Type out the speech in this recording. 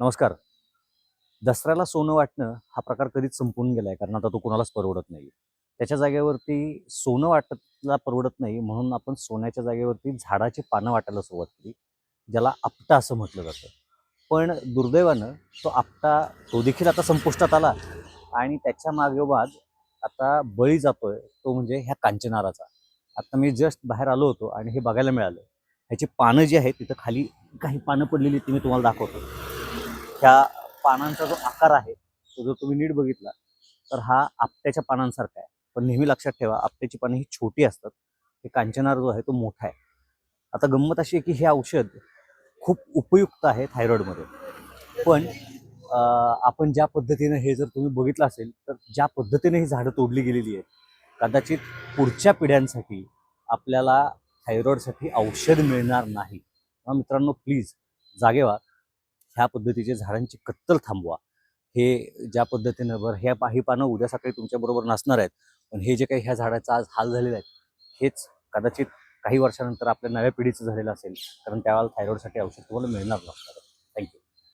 नमस्कार. दसऱ्याला सोनं वाटणं हा प्रकार कधीच संपून गेला आहे कारण आता तो कोणालाच परवडत नाही. त्याच्या जागेवरती सोनं वाटतला परवडत नाही म्हणून आपण सोन्याच्या जागेवरती झाडाची पानं वाटायला सुरुवात केली ज्याला आपटा असं म्हटलं जातं. पण दुर्दैवानं तो आपटा तो देखील आता संपुष्टात आला आणि त्याच्या मागोमाग आता बळी जातोय तो म्हणजे ह्या कांचनाराचा. आता मी जस्ट बाहेर आलो होतो आणि हे बघायला मिळालं. ह्याची पानं जी आहेत तिथं खाली काही पानं पडलेली ती मी तुम्हाला दाखवतो. ह्या पानांचा जो आकार आहे तो जर तुम्ही नीट बघितला तर हा आपट्याच्या पानांसारखा आहे. पण नेहमी लक्षात ठेवा आपट्याची पानं ही छोटी असतात. हे कांचनार जो आहे तो मोठा आहे. आता गंमत अशी आहे की हे औषध खूप उपयुक्त आहे थायरॉईडमध्ये. पण आपण ज्या पद्धतीनं हे जर तुम्ही बघितलं असेल तर ज्या पद्धतीने ही झाडं तोडली गेलेली आहेत कदाचित पुढच्या पिढ्यांसाठी आपल्याला थायरॉईडसाठी औषध मिळणार नाही. मित्रांनो प्लीज जागे व्हा. ह्या पद्धतीचे झाडांची कत्तल थांबवा. हे ज्या पद्धतीनं बरं ह्या ही पानं उद्या सकाळी तुमच्याबरोबर नसणार आहेत पण हे जे काही ह्या झाडाचा आज हाल झालेला आहे हेच कदाचित काही वर्षानंतर आपल्या नव्या पिढीचं झालेलं असेल कारण त्यावेळेला थायरॉईडसाठी औषध तुम्हाला मिळणार नसणार.